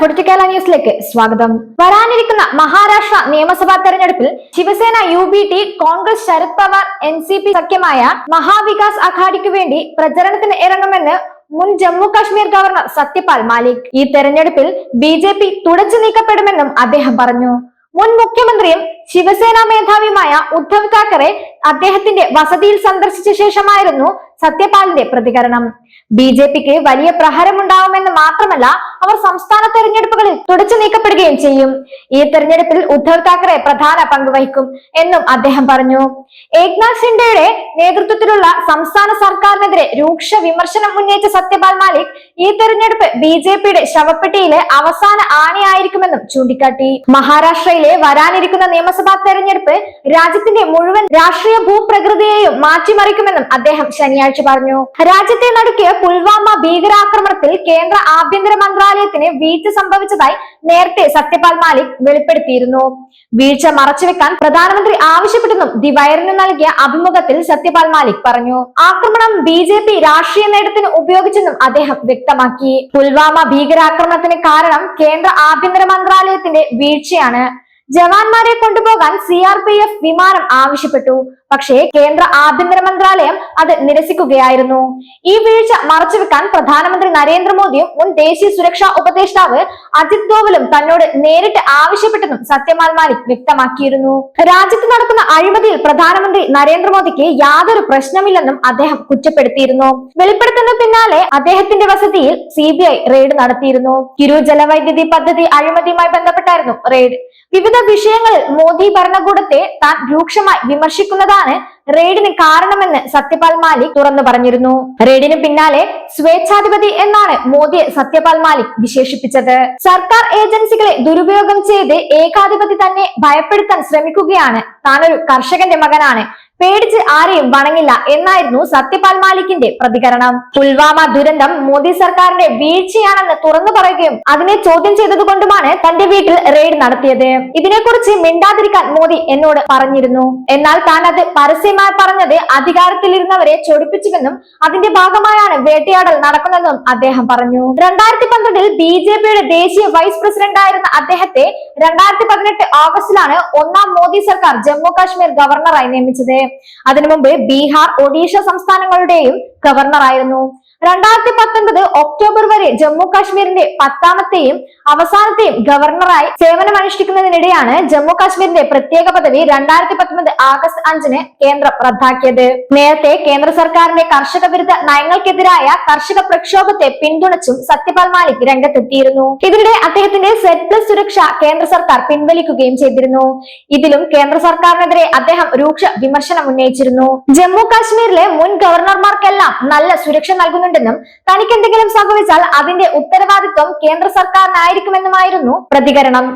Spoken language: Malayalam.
പൊളിറ്റിക്കൽ ന്യൂസിലേക്ക് സ്വാഗതം. വരാനിരിക്കുന്ന മഹാരാഷ്ട്ര നിയമസഭാ തെരഞ്ഞെടുപ്പിൽ Shiv Sena U B T Congress Sharad Pawar N C P സഖ്യമായ Maha Vikas അഘാഡിക്ക് വേണ്ടി പ്രചരണത്തിന് ഇറങ്ങുമെന്ന് മുൻ ജമ്മു കാശ്മീർ ഗവർണർ സത്യപാൽ മാലിക്. ഈ തെരഞ്ഞെടുപ്പിൽ ബി ജെ പി തുടച്ചു നീക്കപ്പെടുമെന്നും അദ്ദേഹം പറഞ്ഞു. മുൻ മുഖ്യമന്ത്രിയും ശിവസേനാ മേധാവിയുമായ ഉദ്ധവ് താക്കറെ അദ്ദേഹത്തിന്റെ വസതിയിൽ സന്ദർശിച്ച ശേഷമായിരുന്നു സത്യപാലിന്റെ പ്രതികരണം. ബി ജെ പിക്ക് വലിയ പ്രഹരമുണ്ടാവുമെന്ന് മാത്രമല്ല അവർ സംസ്ഥാന തെരഞ്ഞെടുപ്പുകളിൽ തുടച്ചു നീക്കപ്പെടുകയും ചെയ്യും. ഈ തെരഞ്ഞെടുപ്പിൽ ഉദ്ധവ് താക്കറെ പ്രധാന പങ്ക് വഹിക്കും എന്നും അദ്ദേഹം പറഞ്ഞു. ഏക്നാഥ് ഷിൻഡെയുടെ നേതൃത്വത്തിലുള്ള സംസ്ഥാന സർക്കാരിനെതിരെ രൂക്ഷ വിമർശനം ഉന്നയിച്ച സത്യപാൽ മാലിക് ഈ തെരഞ്ഞെടുപ്പ് ബി ജെ പിയുടെ ശവപ്പെട്ടിയിലെ അവസാന ആണിയായിരിക്കുമെന്നും ചൂണ്ടിക്കാട്ടി. മഹാരാഷ്ട്രയിലെ വരാനിരിക്കുന്ന നിയമസഭാ തെരഞ്ഞെടുപ്പ് രാജ്യത്തിന്റെ മുഴുവൻ രാഷ്ട്രീയ ഭൂപ്രകൃതിയെയും മാറ്റിമറിക്കുമെന്നും അദ്ദേഹം ശനിയാഴ്ച പറഞ്ഞു. രാജ്യത്തെ നടുക്കിയ പുൽവാമ ഭീകരാക്രമണത്തിൽ കേന്ദ്ര ആഭ്യന്തര മന്ത്രാലയത്തിന് വീഴ്ച സംഭവിച്ചതായി നേരത്തെ സത്യപാൽ മാലിക് വെളിപ്പെടുത്തിയിരുന്നു. വീഴ്ച മറച്ചുവെക്കാൻ പ്രധാനമന്ത്രി ആവശ്യപ്പെട്ടെന്നും ദി വയറിന് നൽകിയ അഭിമുഖത്തിൽ സത്യപാൽ മാലിക് പറഞ്ഞു. ആക്രമണം ബി ജെ പി രാഷ്ട്രീയ നേട്ടത്തിന് ഉപയോഗിച്ചെന്നും അദ്ദേഹം വ്യക്തമാക്കി. പുൽവാമ ഭീകരാക്രമണത്തിന് കാരണം കേന്ദ്ര ആഭ്യന്തര മന്ത്രാലയത്തിന്റെ വീഴ്ചയാണ്. ജവാന്മാരെ കൊണ്ടുപോകാൻ സി ആർ പി എഫ് വിമാനം ആവശ്യപ്പെട്ടു. പക്ഷേ കേന്ദ്ര ആഭ്യന്തര മന്ത്രാലയം അത് നിരസിക്കുകയായിരുന്നു. ഈ വീഴ്ച മറച്ചുവെക്കാൻ പ്രധാനമന്ത്രി നരേന്ദ്രമോദിയും മുൻ ദേശീയ സുരക്ഷാ ഉപദേഷ്ടാവ് അജിത് ദോവലും തന്നോട് നേരിട്ട് ആവശ്യപ്പെട്ടെന്നും സത്യമാൽ മാലിക് വ്യക്തമാക്കിയിരുന്നു. രാജ്യത്ത് നടക്കുന്ന അഴിമതിയിൽ പ്രധാനമന്ത്രി നരേന്ദ്രമോദിക്ക് യാതൊരു പ്രശ്നമില്ലെന്നും അദ്ദേഹം കുറ്റപ്പെടുത്തിയിരുന്നു. വെളിപ്പെടുത്തുന്ന പിന്നാലെ അദ്ദേഹത്തിന്റെ വസതിയിൽ സി റെയ്ഡ് നടത്തിയിരുന്നു. കിരു ജലവൈദ്യുതി പദ്ധതി അഴിമതിയുമായി ബന്ധപ്പെട്ടായിരുന്നു റെയ്ഡ് വിവിധ വിഷയങ്ങളിൽ മോദി ഭരണകൂടത്തെ താൻ രൂക്ഷമായി വിമർശിക്കുന്നതാണ് റെയ്ഡിന് കാരണമെന്ന് സത്യപാൽ മാലിക് തുറന്നു പറഞ്ഞിരുന്നു. റെയ്ഡിന് പിന്നാലെ സ്വേച്ഛാധിപതി എന്നാണ് മോദിയെ സത്യപാൽ മാലിക് വിശേഷിപ്പിച്ചത്. സർക്കാർ ഏജൻസികളെ ദുരുപയോഗം ചെയ്ത് ഏകാധിപതി തന്നെ ഭയപ്പെടുത്താൻ ശ്രമിക്കുകയാണ് താനൊരു കർഷകന്റെ മകനാണ്. പേടിച്ച് ആരെയും വണങ്ങില്ല എന്നായിരുന്നു സത്യപാൽ മാലിക്കിന്റെ പ്രതികരണം. പുൽവാമ ദുരന്തം മോദി സർക്കാരിന്റെ വീഴ്ചയാണെന്ന് തുറന്നു പറയുകയും അതിനെ ചോദ്യം ചെയ്തതുകൊണ്ടുമാണ് തന്റെ വീട്ടിൽ റെയ്ഡ് നടത്തിയത്. ഇതിനെക്കുറിച്ച് മിണ്ടാതിരിക്കാൻ മോദി എന്നോട് പറഞ്ഞിരുന്നു. എന്നാൽ താൻ അത് പരസ്യമായി പറഞ്ഞത് അധികാരത്തിലിരുന്നവരെ ചൊടിപ്പിച്ചുവെന്നും അതിന്റെ ഭാഗമായാണ് വേട്ടയാടൽ നടക്കുന്നതെന്നും അദ്ദേഹം പറഞ്ഞു. രണ്ടായിരത്തി പന്ത്രണ്ടിൽ ബി ജെ പിയുടെ ദേശീയ വൈസ് പ്രസിഡന്റ് ആയിരുന്ന അദ്ദേഹത്തെ രണ്ടായിരത്തി പതിനെട്ട് ഓഗസ്റ്റിലാണ് ഒന്നാം മോദി സർക്കാർ ജമ്മു കാശ്മീർ ഗവർണറായി നിയമിച്ചത്. അതിനു മുമ്പ് ബീഹാർ ഒഡീഷ സംസ്ഥാനങ്ങളുടെയും ഗവർണറായിരുന്നു. രണ്ടായിരത്തി പത്തൊൻപത് ഒക്ടോബർ വരെ ജമ്മു കാശ്മീരിന്റെ പത്താമത്തെയും അവസാനത്തെയും ഗവർണറായി സേവനമനുഷ്ഠിക്കുന്നതിനിടെയാണ് ജമ്മു കാശ്മീരിന്റെ പ്രത്യേക പദവി രണ്ടായിരത്തി പത്തൊമ്പത് ആഗസ്റ്റ് അഞ്ചിന് കേന്ദ്രം റദ്ദാക്കിയത്. നേരത്തെ കേന്ദ്ര സർക്കാരിന്റെ കർഷക വിരുദ്ധ നയങ്ങൾക്കെതിരായ കർഷക പ്രക്ഷോഭത്തെ പിന്തുണച്ചും സത്യപാൽ മാലിക് രംഗത്തെത്തിയിരുന്നു. ഇതിനിടെ അദ്ദേഹത്തിന്റെ സെറ്റ് പ്ലസ് സുരക്ഷ കേന്ദ്ര സർക്കാർ പിൻവലിക്കുകയും ചെയ്തിരുന്നു. ഇതിലും കേന്ദ്ര സർക്കാരിനെതിരെ അദ്ദേഹം രൂക്ഷ വിമർശനം ഉന്നയിച്ചിരുന്നു. ജമ്മു കാശ്മീരിലെ മുൻ ഗവർണർമാർക്കെല്ലാം നല്ല സുരക്ഷ നൽകുന്നുണ്ടെന്നും തനിക്ക് എന്തെങ്കിലും സംഭവിച്ചാൽ അതിന്റെ ഉത്തരവാദിത്വം കേന്ദ്ര സർക്കാരിനായിരിക്കുമെന്നുമായിരുന്നു പ്രതികരണം.